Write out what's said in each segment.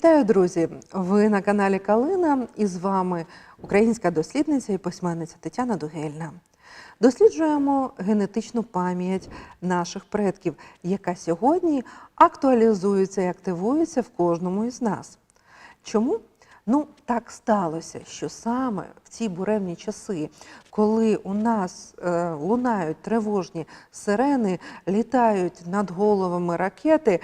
Вітаю, друзі! Ви на каналі Калина і з вами українська дослідниця і письменниця Тетяна Дугельна. Досліджуємо генетичну пам'ять наших предків, яка сьогодні актуалізується і активується в кожному із нас. Чому? Ну, так сталося, що саме в ці буремні часи, коли у нас е, лунають тривожні сирени, літають над головами ракети,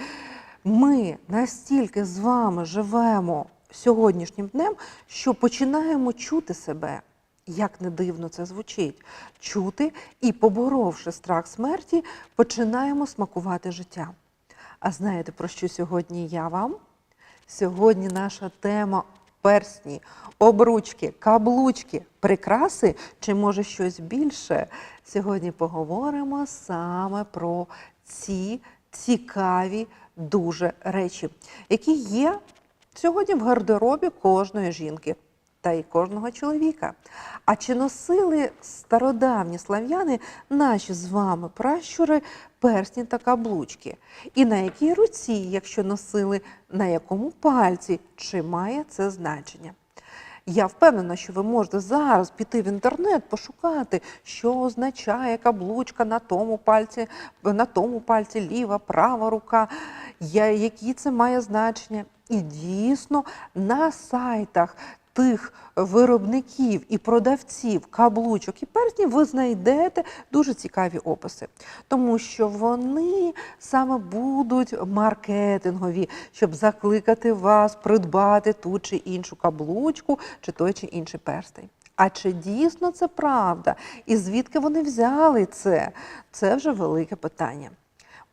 ми настільки з вами живемо сьогоднішнім днем, що починаємо чути себе. Як не дивно це звучить, чути і, поборовши страх смерті, починаємо смакувати життя. А знаєте, про що сьогодні я вам? Сьогодні наша тема персні, обручки, каблучки, прикраси чи може щось більше. Сьогодні поговоримо саме про ці цікаві дуже речі, які є сьогодні в гардеробі кожної жінки. Та й кожного чоловіка. А чи носили стародавні слав'яни наші з вами пращури персні та каблучки? І на якій руці, якщо носили, на якому пальці, чи має це значення? Я впевнена, що ви можете зараз піти в інтернет, пошукати, що означає каблучка на тому пальці, на тому пальці ліва, права рука, які це має значення. І дійсно на сайтах тих виробників і продавців каблучок і перснів ви знайдете дуже цікаві описи, тому що вони саме будуть маркетингові, щоб закликати вас придбати ту чи іншу каблучку, чи той чи інший перстень. А чи дійсно це правда? І звідки вони взяли це? Це вже велике питання.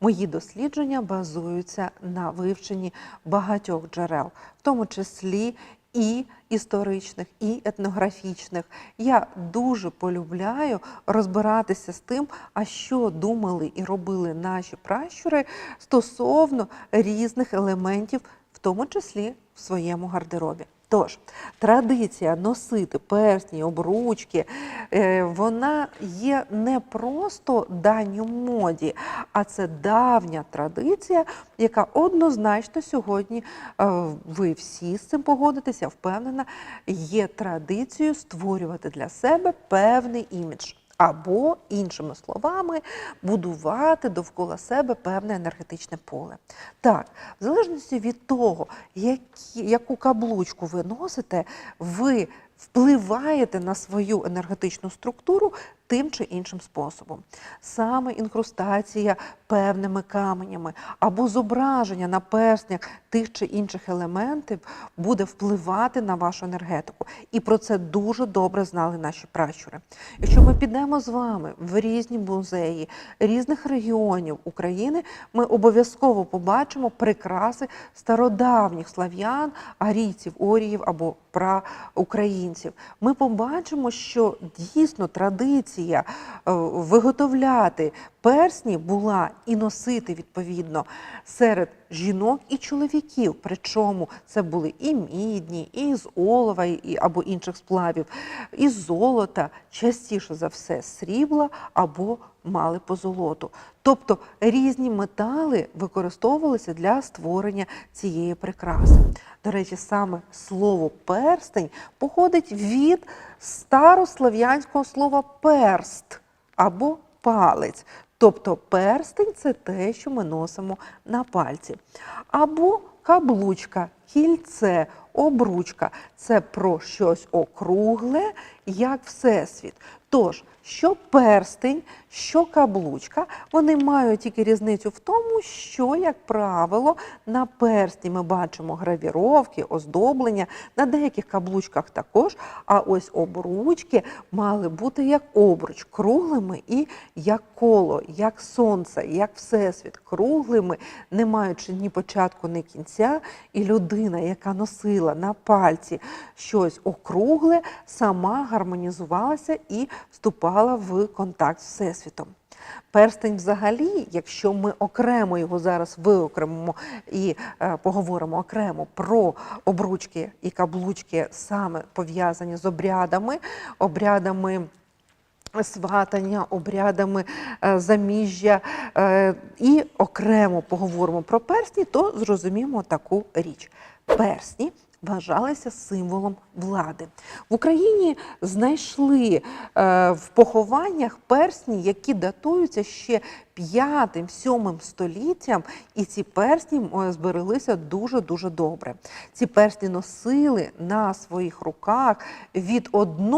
Мої дослідження базуються на вивченні багатьох джерел, в тому числі і історичних, і етнографічних. Я дуже полюбляю розбиратися з тим, а що думали і робили наші пращури стосовно різних елементів, в тому числі в своєму гардеробі. Тож, традиція носити персні, обручки, е, вона є не просто данню моді, а це давня традиція, яка однозначно сьогодні е, ви всі з цим погодитеся, впевнена, є традицією створювати для себе певний імідж. Або, іншими словами, будувати довкола себе певне енергетичне поле. Так, в залежності від того, які, яку каблучку ви носите, ви впливаєте на свою енергетичну структуру тим чи іншим способом. Саме інкрустація певними каменями або зображення на перснях тих чи інших елементів буде впливати на вашу енергетику. І про це дуже добре знали наші пращури. Якщо ми підемо з вами в різні музеї різних регіонів України, ми обов'язково побачимо прикраси стародавніх слав'ян, арійців, оріїв або праукраїнців. Ми побачимо, що дійсно традиція е, виготовляти персні була і носити відповідно серед жінок і чоловіків. Причому це були і мідні, і з олова, і або інших сплавів, і з золота, частіше за все срібла або мали позолоту. Тобто різні метали використовувалися для створення цієї прикраси. До речі, саме слово перстень походить від старослов'янського слова перст або палець. Тобто перстень це те, що ми носимо на пальці. Або каблучка, кільце, обручка це про щось округле, як всесвіт. Тож, що перстень, що каблучка, вони мають тільки різницю в тому, що, як правило, на персні ми бачимо гравіровки, оздоблення, на деяких каблучках також. А ось обручки мали бути як обруч, круглими і як коло, як сонце, як всесвіт, круглими, не маючи ні початку, ні кінця. І людина, яка носила на пальці щось округле, сама гармонізувалася і вступала в контакт з Всесвітом. Перстень, взагалі, якщо ми окремо його зараз виокремимо і е, поговоримо окремо про обручки і каблучки, саме пов'язані з обрядами, обрядами сватання, обрядами е, заміжжя е, і окремо поговоримо про персні, то зрозуміємо таку річ. Персні вважалися символом влади. В Україні знайшли е, в похованнях персні, які датуються ще 5-7 століттям, і ці персні е, збереглися дуже-дуже добре. Ці персні носили на своїх руках від 1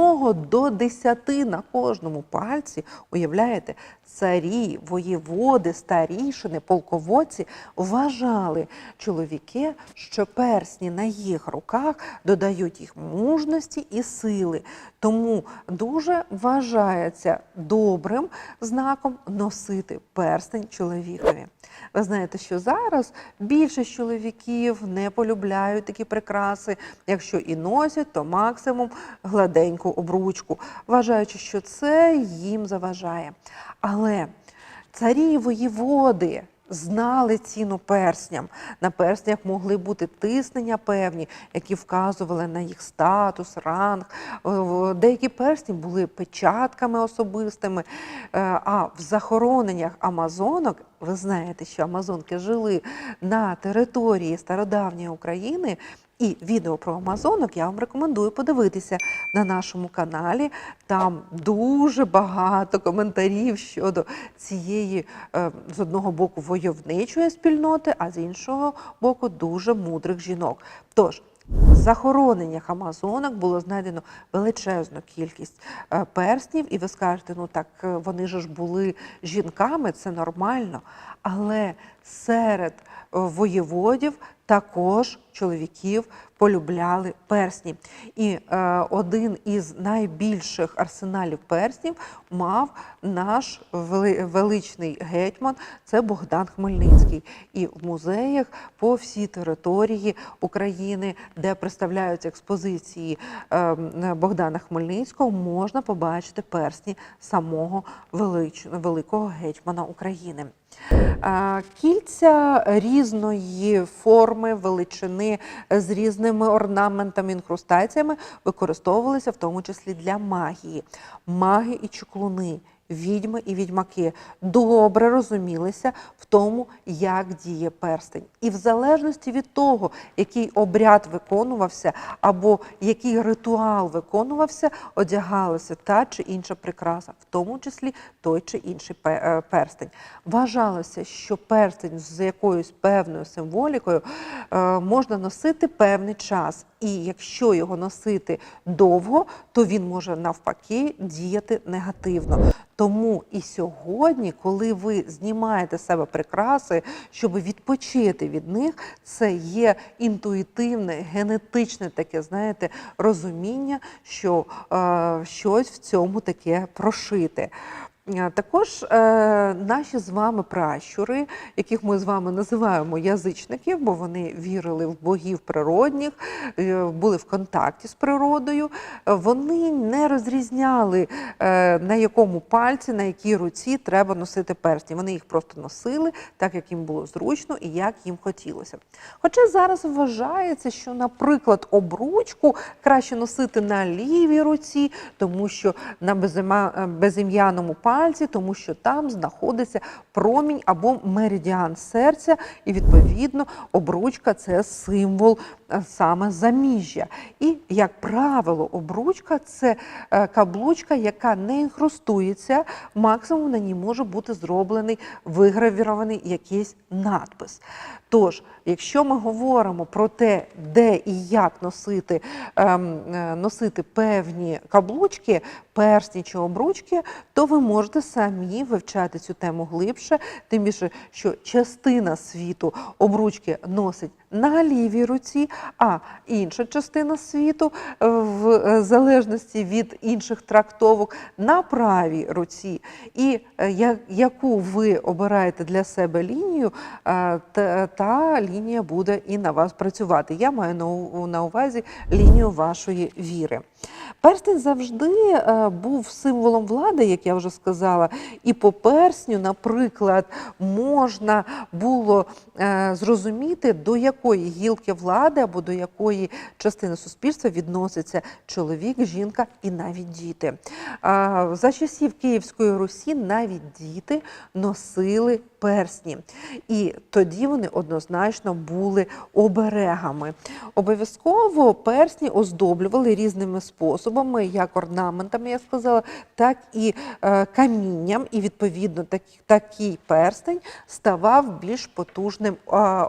до 10 на кожному пальці. Уявляєте, царі, воєводи, старішини, полководці вважали чоловіки, що персні на їх руках додають їх мужності і сили. Тому дуже вважається добрим знаком носити перстень чоловікові. Ви знаєте, що зараз більшість чоловіків не полюбляють такі прикраси. Якщо і носять, то максимум гладеньку обручку, вважаючи, що це їм заважає. Але царі воєводи знали ціну персням. На перснях могли бути тиснення певні, які вказували на їх статус, ранг. Е, Деякі персні були печатками особистими. Е, А в захороненнях амазонок, ви знаєте, що амазонки жили на території стародавньої України. І відео про амазонок я вам рекомендую подивитися на нашому каналі. Там дуже багато коментарів щодо цієї е, з одного боку войовничої спільноти, а з іншого боку дуже мудрих жінок. Тож в захороненнях амазонок було знайдено величезну кількість е, перснів, і ви скажете, ну так е, вони ж були жінками, це нормально. Але серед воєводів також чоловіків полюбляли персні. І е, один із найбільших арсеналів перснів мав наш величний гетьман, це Богдан Хмельницький. І в музеях по всій території України, де представляються експозиції е, Богдана Хмельницького, можна побачити персні самого велич- великого гетьмана України. Е, Кільця різної форми, величини з різними орнаментами, інкрустаціями використовувалися в тому числі для магії. Маги і чеклуни, відьми і відьмаки добре розумілися в тому, як діє перстень. І в залежності від того, який обряд виконувався або який ритуал виконувався, одягалася та чи інша прикраса, в тому числі той чи інший е, перстень. Вважалося, що перстень з якоюсь певною символікою е, можна носити певний час. І якщо його носити довго, то він може навпаки діяти негативно. Тому і сьогодні, коли ви знімаєте з себе прикраси, щоб відпочити від них, це є інтуїтивне, генетичне таке, знаєте, розуміння, що е, щось в цьому таке прошите. Е, Також е, наші з вами пращури, яких ми з вами називаємо язичників, бо вони вірили в богів природних, е, були в контакті з природою, вони не розрізняли, е, на якому пальці, на якій руці треба носити персні. Вони їх просто носили так, як їм було зручно і як їм хотілося. Хоча зараз вважається, що, наприклад, обручку краще носити на лівій руці, тому що на безім'яному пальці, тому що там знаходиться промінь або меридіан серця, і відповідно обручка це символ е, саме заміжжя. І, як правило, обручка це е, каблучка, яка не інхрустується, максимум на ній може бути зроблений вигравірований якийсь надпис. Тож, якщо ми говоримо про те, де і як носити, ем, е, носити певні каблучки, персні чи обручки, то ви можете самі вивчати цю тему глибше, тим більше, що частина світу обручки носить на лівій руці, а інша частина світу, е, в е, залежності від інших трактовок, на правій руці. І е, яку ви обираєте для себе лінію, та, лінія буде і на вас працювати. Я маю на, увазі лінію вашої віри. Перстень завжди був символом влади, як я вже сказала, і по персню, наприклад, можна було зрозуміти, до якої якої гілки влади або до якої частини суспільства відноситься чоловік, жінка і навіть діти. За часів Київської Русі навіть діти носили персні, і тоді вони однозначно були оберегами. Обов'язково персні оздоблювали різними способами, як орнаментами, я сказала, так і е, камінням. І відповідно такий перстень ставав більш потужним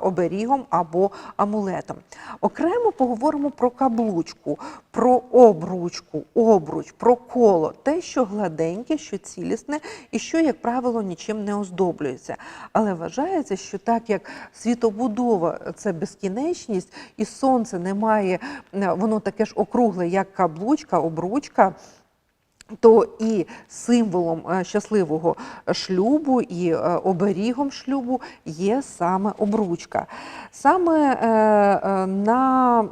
оберігом або амулетом. Окремо поговоримо про каблучку, про обручку, обруч, про коло, те, що гладеньке, що цілісне і що, як правило, нічим не оздоблюється. Але вважається, що так як світобудова це безкінечність, і сонце не має, воно таке ж округле, як каблучка, обручка. То і символом е, щасливого шлюбу, і е, оберігом шлюбу є саме обручка. Саме е, на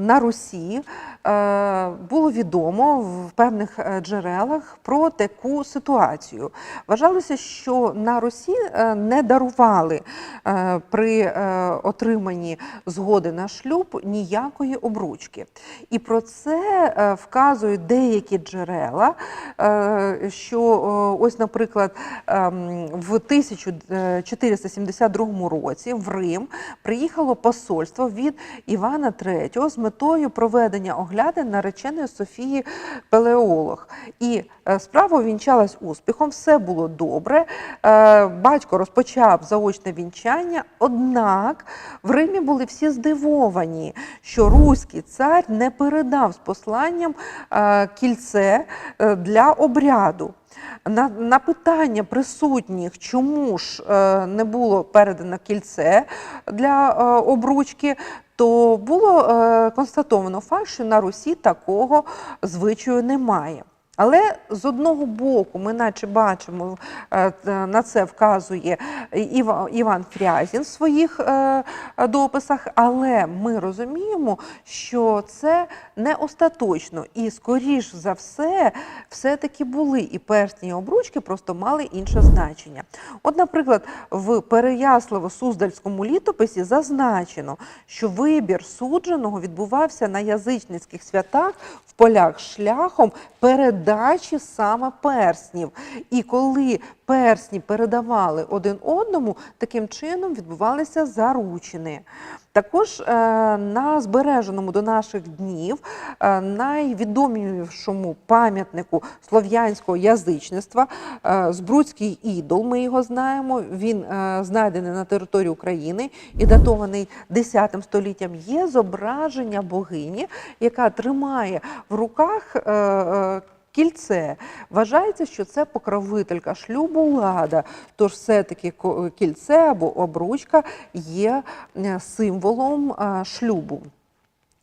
на Русі е, було відомо в певних е, джерелах про таку ситуацію. Вважалося, що на Русі е, не дарували е, при е, отриманні згоди на шлюб ніякої обручки. І про це е, вказують деякі джерела, е, що е, ось, наприклад, ем, в 1472 році в Рим приїхало посольство від Івана III з метою проведення оглядин нареченої Софії Пелеолог. І е, справа увінчалась успіхом, все було добре. Е, Батько розпочав заочне вінчання, однак в Римі були всі здивовані, що руський цар не передав з посланням е, кільце для обряду. На, на питання присутніх, чому ж е, не було передано кільце для е, обручки, то було е, констатовано факт, що на Русі такого звичаю немає. Але з одного боку, ми наче бачимо, е, на це вказує Іван Фрязін в своїх е, дописах, але ми розуміємо, що це не остаточно, і скоріш за все, все-таки були і персні, і обручки, просто мали інше значення. От, наприклад, в Переяславо-Суздальському літописі зазначено, що вибір судженого відбувався на язичницьких святах в полях шляхом передачі саме перснів. І коли персні передавали один одному, таким чином відбувалися заручини. Також е, на збереженому до наших днів е, найвідомішому пам'ятнику слов'янського язичництва е, Збруцький ідол. Ми його знаємо. Він знайдений на території України і датований 10 століттям. Є зображення богині, яка тримає в руках. Кільце вважається, що це покровителька шлюбу лада. Тож все-таки кільце або обручка є е, символом е, шлюбу.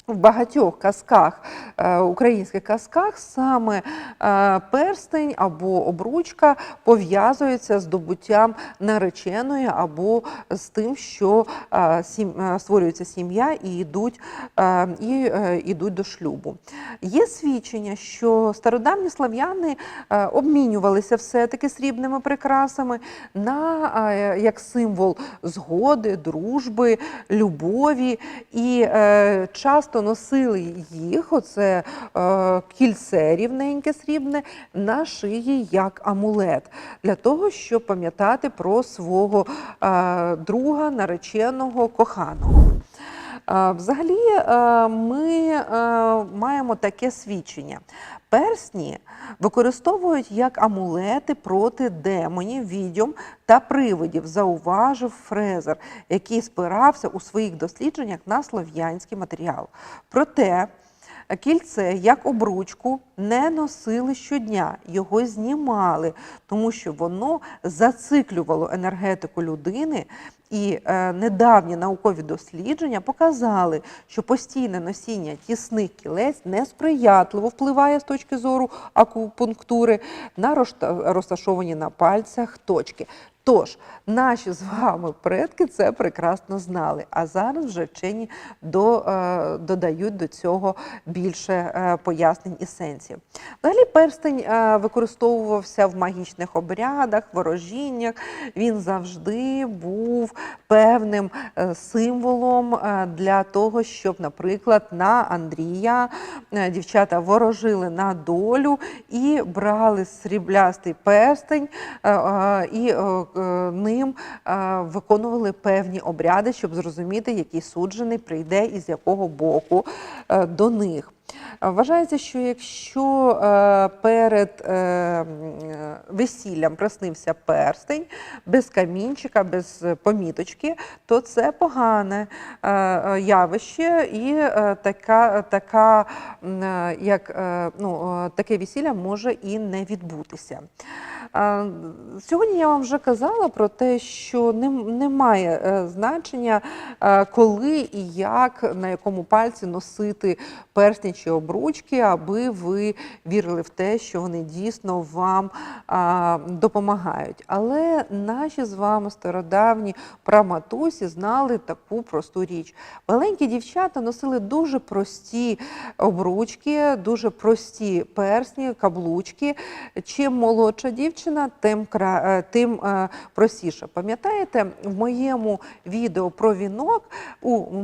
В багатьох казках, е, українських казках, саме е, перстень або обручка пов'язується з здобуттям нареченої або з тим, що е, створюється сім'я і йдуть, і, йдуть до шлюбу. Є свідчення, що стародавні слав'яни обмінювалися все-таки срібними прикрасами на як символ згоди, дружби, любові, і е, часто носили їх, оце е, кільце рівненьке срібне, на шиї як амулет, для того, щоб пам'ятати про свого е, друга, нареченого, коханого. Взагалі, е, ми е, маємо таке свідчення. Персні використовують як амулети проти демонів, відьом та привидів, зауважив Фрезер, який спирався у своїх дослідженнях на слов'янський матеріал. Проте кільце як обручку не носили щодня, його знімали, тому що воно зациклювало енергетику людини. І е, недавні наукові дослідження показали, що постійне носіння тісних кілець несприятливо впливає з точки зору акупунктури на розта- розташовані на пальцях точки. Тож, наші з вами предки це прекрасно знали, а зараз вже вчені до, е, додають до цього більше е, пояснень і сенсів. Взагалі, перстень е, використовувався в магічних обрядах, ворожіннях. Він завжди був певним е, символом е, для того, щоб, наприклад, на Андрія е, дівчата ворожили на долю і брали сріблястий перстень е, е, і е, ним е, виконували певні обряди, щоб зрозуміти, який суджений прийде і з якого боку е, до них. Е, Вважається, що якщо е, перед е, е, весіллям приснився перстень без камінчика, без е, поміточки, то це погане е, е, явище, і е, така, така, е, як, е, ну, е, таке весілля може і не відбутися. Сьогодні я вам вже казала про те, що нем- немає е, значення, е, коли і як, на якому пальці носити персні чи обручки, аби ви вірили в те, що вони дійсно вам допомагають. Але наші з вами стародавні праматусі знали таку просту річ. Маленькі дівчата носили дуже прості обручки, дуже прості персні, каблучки. Чим молодша дівчина, тим, кра... е, тим е, простіше. Пам'ятаєте, в моєму відео про вінок у е,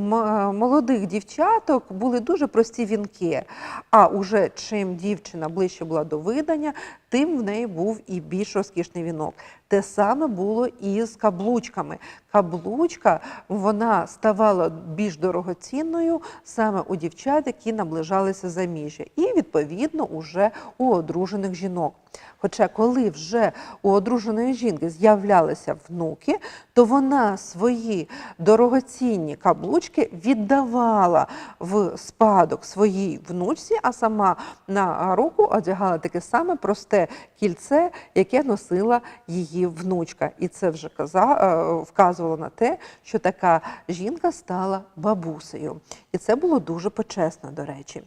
молодих дівчаток були дуже прості вінки. А уже чим дівчина ближче була до видання, тим в неї був і більш розкішний вінок. Те саме було і з каблучками. Каблучка вона ставала більш дорогоцінною саме у дівчат, які наближалися заміжжя, і відповідно уже у одружених жінок. Хоча, коли вже у одруженої жінки з'являлися внуки, то вона свої дорогоцінні каблучки віддавала в спадок своїй внучці, а сама на руку одягала таке саме просте кільце, яке носила її внучка. І це вже е, вказувало на те, що така жінка стала бабусею. І це було дуже почесно, до речі.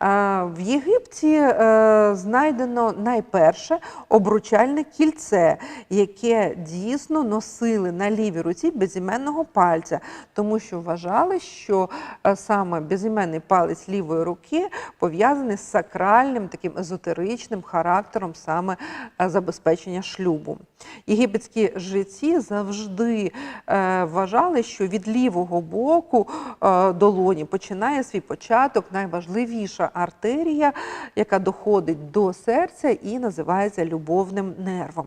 В Єгипті е, знайдено найперше обручальне кільце, яке дійсно носили на лівій руці безіменного пальця, тому що вважали, що е, саме безіменний палець лівої руки пов'язаний з сакральним таким езотеричним характером саме е, забезпечення шлюбу. Єгипетські жреці завжди вважали, що від лівого боку долоні починає свій початок найважливіша артерія, яка доходить до серця і називається любовним нервом.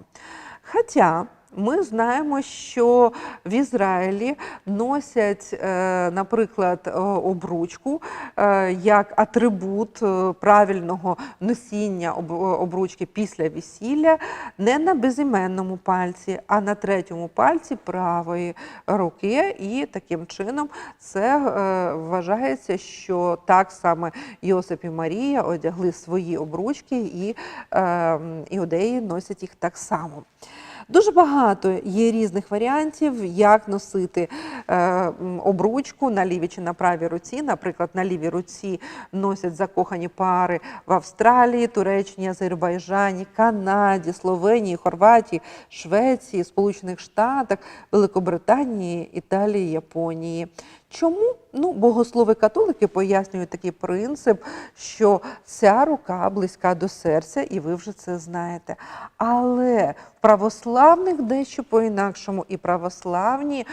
Хоча ми знаємо, що в Ізраїлі носять, е, наприклад, е, обручку е, як атрибут правильного носіння обручки після весілля не на безіменному пальці, а на третьому пальці правої руки. І таким чином це вважається, що так саме Йосип і Марія одягли свої обручки, і е, іудеї носять їх так само. Дуже багато є різних варіантів, як носити е, обручку на лівій чи на правій руці. Наприклад, на лівій руці носять закохані пари в Австралії, Туреччині, Азербайджані, Канаді, Словенії, Хорватії, Швеції, Сполучених Штатах, Великобританії, Італії, Японії. Чому? Ну, богослови католики пояснюють такий принцип, що ця рука близька до серця, і ви вже це знаєте. Але в православних дещо по-інакшому, і православні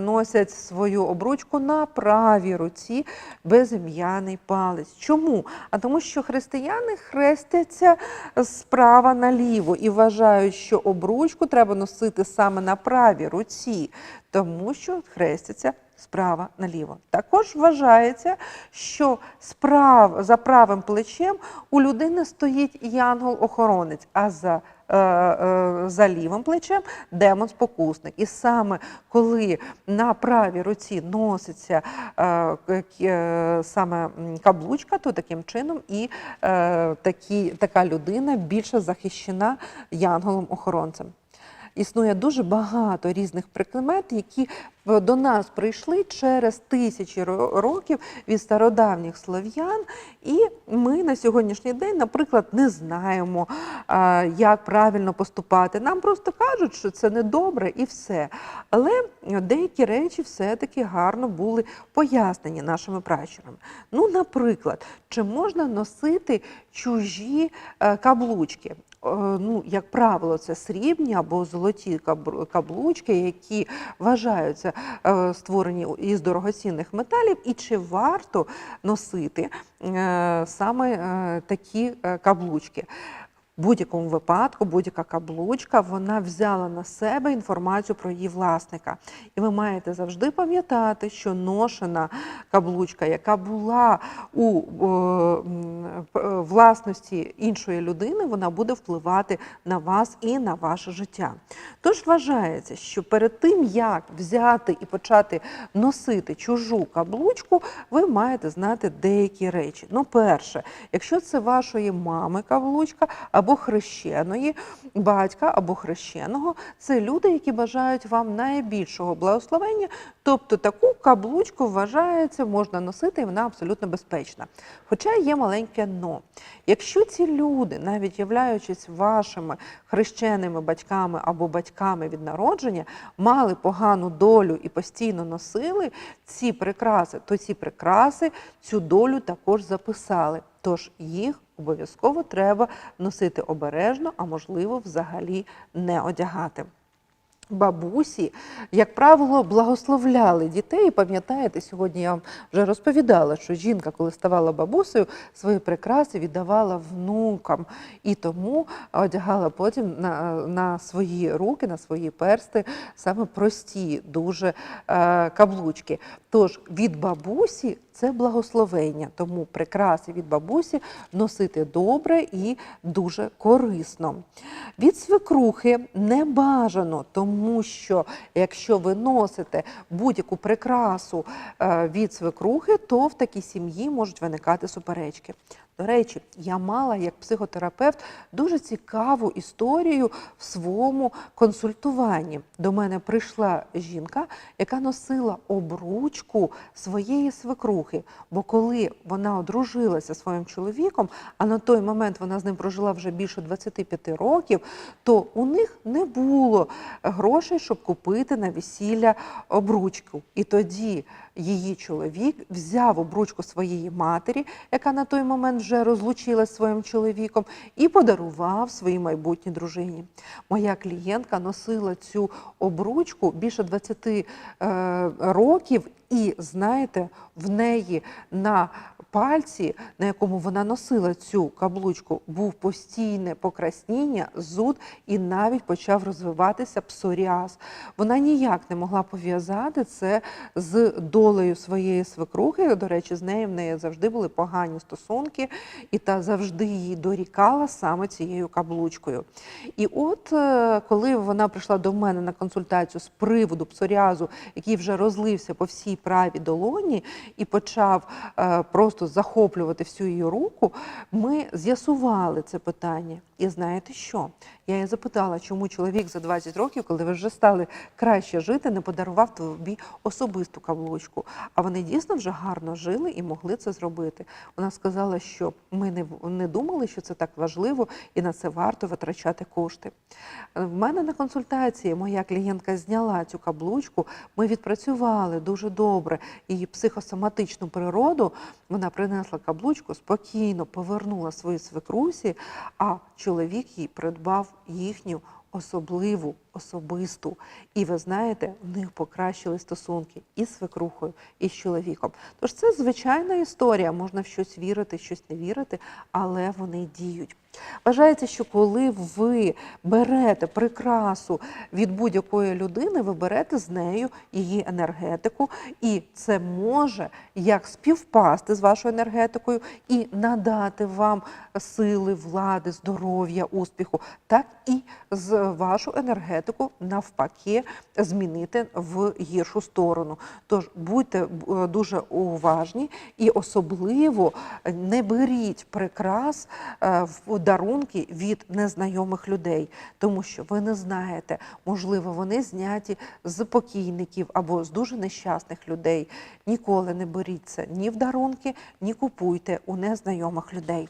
носять свою обручку на правій руці безім'яний палець. Чому? А тому, що християни хрестяться справа наліво і вважають, що обручку треба носити саме на правій руці, тому що хрестяться справа наліво. Також вважається, що справ, за правим плечем у людини стоїть янгол-охоронець, а за е, е, за лівим плечем демон-спокусник. І саме коли на правій руці носиться е, саме каблучка, то таким чином і такі, така людина більше захищена янголом-охоронцем. Існує дуже багато різних прикмет, які до нас прийшли через тисячі років від стародавніх слов'ян, і ми на сьогоднішній день, наприклад, не знаємо, як правильно поступати. Нам просто кажуть, що це недобре і все. Але деякі речі все-таки гарно були пояснені нашими пращурами. Ну, наприклад, чи можна носити чужі е, каблучки? Е, Ну, як правило, це срібні або золоті каблучки, які вважаються е, створені із дорогоцінних металів, і чи варто носити е, саме такі каблучки? Будь-якому випадку, будь-яка каблучка, вона взяла на себе інформацію про її власника. І ви маєте завжди пам'ятати, що ношена каблучка, яка була у е, е, власності іншої людини, вона буде впливати на вас і на ваше життя. Тож вважається, що перед тим, як взяти і почати носити чужу каблучку, ви маєте знати деякі речі. Ну, перше, якщо це вашої мами каблучка або хрещеної, батька або хрещеного, це люди, які бажають вам найбільшого благословення. Тобто таку каблучку вважається, можна носити, і вона абсолютно безпечна. Хоча є маленьке но. Якщо ці люди, навіть являючись вашими хрещеними батьками або батьками від народження, мали погану долю і постійно носили ці прикраси, то ці прикраси цю долю також записали. Тож їх обов'язково треба носити обережно, а можливо, взагалі не одягати. Бабусі, як правило, благословляли дітей. Пам'ятаєте, сьогодні я вам вже розповідала, що жінка, коли ставала бабусею, свої прикраси віддавала внукам і тому одягала потім на, на свої руки, на свої персти саме прості, дуже е, каблучки. Тож від бабусі це благословення, тому прикраси від бабусі носити добре і дуже корисно. Від свекрухи не бажано, тому що якщо ви носите будь-яку прикрасу е, від свекрухи, то в такій сім'ї можуть виникати суперечки. До речі, я мала як психотерапевт дуже цікаву історію в своєму консультуванні. До мене прийшла жінка, яка носила обручку своєї свекрухи. Бо коли вона одружилася зі своїм чоловіком, а на той момент вона з ним прожила вже більше 25 років, то у них не було грошей, щоб купити на весілля обручку. І тоді її чоловік взяв обручку своєї матері, яка на той момент вже розлучилася зі своїм чоловіком, і подарував своїй майбутній дружині. Моя клієнтка носила цю обручку більше 20 е, років, і знаєте, в неї на пальці, на якому вона носила цю каблучку, був постійне покрасніння, зуд і навіть почав розвиватися псоріаз. Вона ніяк не могла пов'язати це з долею своєї свекрухи. До речі, з нею в неї завжди були погані стосунки, і та завжди її дорікала саме цією каблучкою. І от е, коли вона прийшла до мене на консультацію з приводу псоріазу, який вже розлився по всій правій долоні і почав е, просто захоплювати всю її руку, ми з'ясували це питання. І знаєте що? Я її запитала, чому чоловік за 20 років, коли ви вже стали краще жити, не подарував тобі особисту каблучку. А вони дійсно вже гарно жили і могли це зробити. Вона сказала, що ми не, не думали, що це так важливо і на це варто витрачати кошти. Е, В мене на консультації моя клієнтка зняла цю каблучку. Ми відпрацювали дуже добре її психосоматичну природу. Вона принесла каблучку, спокійно повернула свої свекрусі, а чоловік їй придбав їхню особливу, особисту. І ви знаєте, в них покращили стосунки і з свекрухою, і з чоловіком. Тож це звичайна історія, можна в щось вірити, щось не вірити, але вони діють. Вважається, що коли ви берете прикрасу від будь-якої людини, ви берете з нею її енергетику, і це може як співпасти з вашою енергетикою і надати вам сили, влади, здоров'я, успіху, так і з вашу енергетику навпаки змінити в гіршу сторону. Тож будьте е, дуже уважні і особливо не беріть прикрас е, в дарунки від незнайомих людей, тому що ви не знаєте, можливо, вони зняті з покійників або з дуже нещасних людей. Ніколи не беріть це ні в дарунки, ні купуйте у незнайомих людей.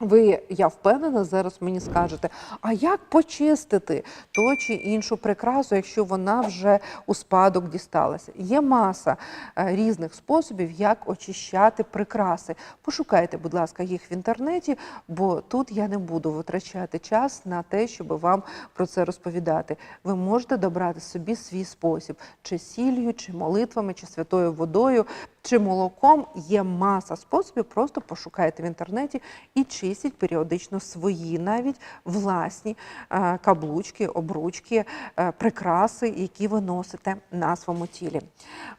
Ви, я впевнена, зараз мені скажете, а як почистити ту чи іншу прикрасу, якщо вона вже у спадок дісталася? Є маса е, різних способів, як очищати прикраси. Пошукайте, будь ласка, їх в інтернеті, бо тут я не буду витрачати час на те, щоб вам про це розповідати. Ви можете добрати собі свій спосіб, чи сіллю, чи молитвами, чи святою водою, чи молоком. Є маса способів. Просто пошукайте в інтернеті і чистіть періодично свої, навіть власні е, каблучки, обручки, е, прикраси, які ви носите на своєму тілі.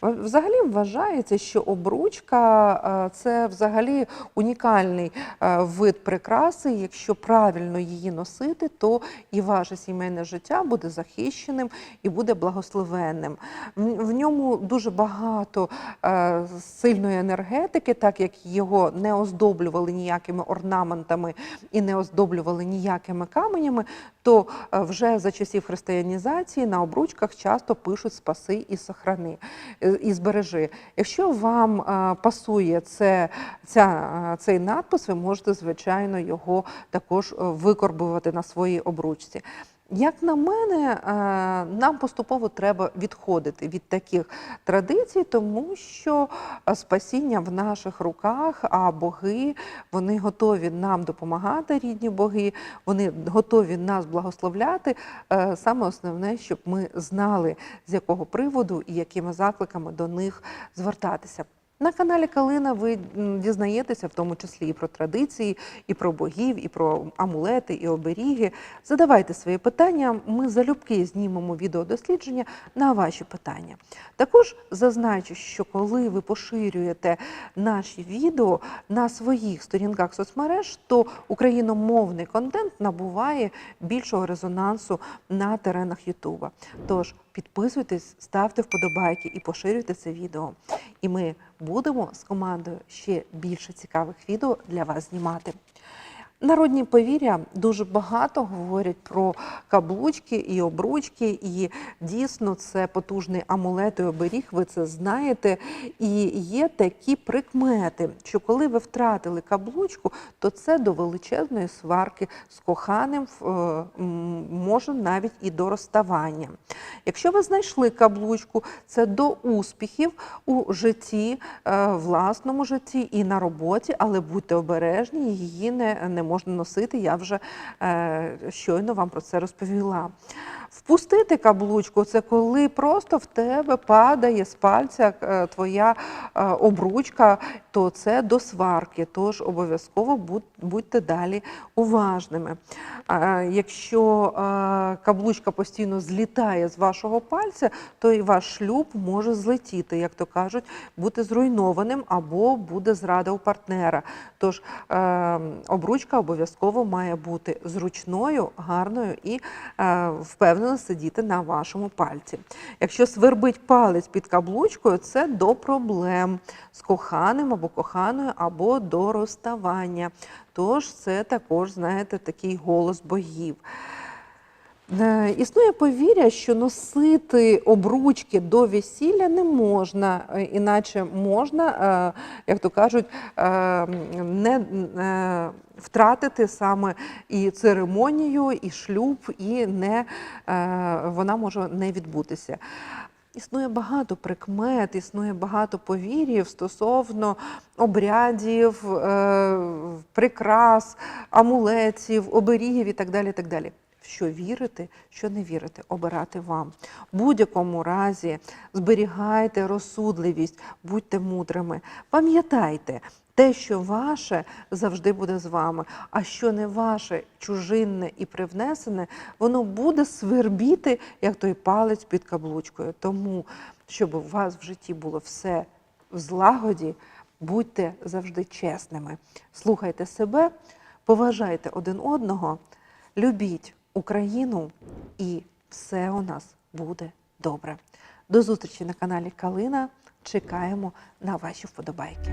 Взагалі вважається, що обручка е, це взагалі унікальний е, вид прикраси. Якщо правильно її носити, то і ваше сімейне життя буде захищеним і буде благословенним. В ньому дуже багато е, сильної енергетики, так як його не оздоблювали ніякими орнаментами і не оздоблювали ніякими каменями, то е, вже за часів християнізації на обручках часто пишуть спаси і сохрани е, і збережи. Якщо вам е, пасує це, ця, цей надпис, ви можете, звичайно, його також викорбувати на своїй обручці. Як на мене, е, нам поступово треба відходити від таких традицій, тому що е, спасіння в наших руках, а боги вони готові нам допомагати, рідні боги, вони готові нас благословляти. Е, Саме основне, щоб ми знали, з якого приводу і якими закликами до них звертатися. На каналі Калина ви дізнаєтеся в тому числі і про традиції, і про богів, і про амулети, і оберіги. Задавайте свої питання. Ми залюбки знімемо відеодослідження на ваші питання. Також зазначу, що коли ви поширюєте наші відео на своїх сторінках соцмереж, то україномовний контент набуває більшого резонансу на теренах Ютуба. Тож підписуйтесь, ставте вподобайки і поширюйте це відео. І ми будемо з командою ще більше цікавих відео для вас знімати. Народні повір'я дуже багато говорять про каблучки і обручки, і дійсно це потужний амулет і оберіг. Ви це знаєте. І є такі прикмети, що коли ви втратили каблучку, то це до величезної сварки з коханим е, може навіть і до розставання. Якщо ви знайшли каблучку, це до успіхів у житті, е, власному житті і на роботі, але будьте обережні, її не, не можна носити. Я вже е, щойно вам про це розповіла. Впустити каблучку це коли просто в тебе падає з пальця е, твоя е, обручка, то це до сварки. Тож обов'язково будьте далі уважними. Якщо е, каблучка постійно злітає з вашого пальця, то і ваш шлюб може злетіти, як то кажуть, бути зруйнованим або буде зрада у партнера. Тож обручка обов'язково має бути зручною, гарною і е, впевнено сидіти на вашому пальці. Якщо свербить палець під каблучкою, це до проблем з коханим або коханою, або до розставання. Тож це також, знаєте, такий голос богів. Е, Існує повір'я, що носити обручки до весілля не можна, е, іначе можна, е, як то кажуть, не втратити саме і церемонію, і шлюб, і не, вона може не відбутися. Існує багато прикмет, існує багато повір'їв стосовно обрядів, прикрас, амулетів, оберігів і так далі. так далі. Що вірити, що не вірити, обирати вам. В будь-якому разі зберігайте розсудливість, будьте мудрими. Пам'ятайте, те, що ваше, завжди буде з вами, а що не ваше, чужинне і привнесене, воно буде свербіти, як той палець під каблучкою. Тому, щоб у вас в житті було все в злагоді, будьте завжди чесними. Слухайте себе, поважайте один одного, любіть Україну, і все у нас буде добре. До зустрічі на каналі Калина. Чекаємо на ваші вподобайки.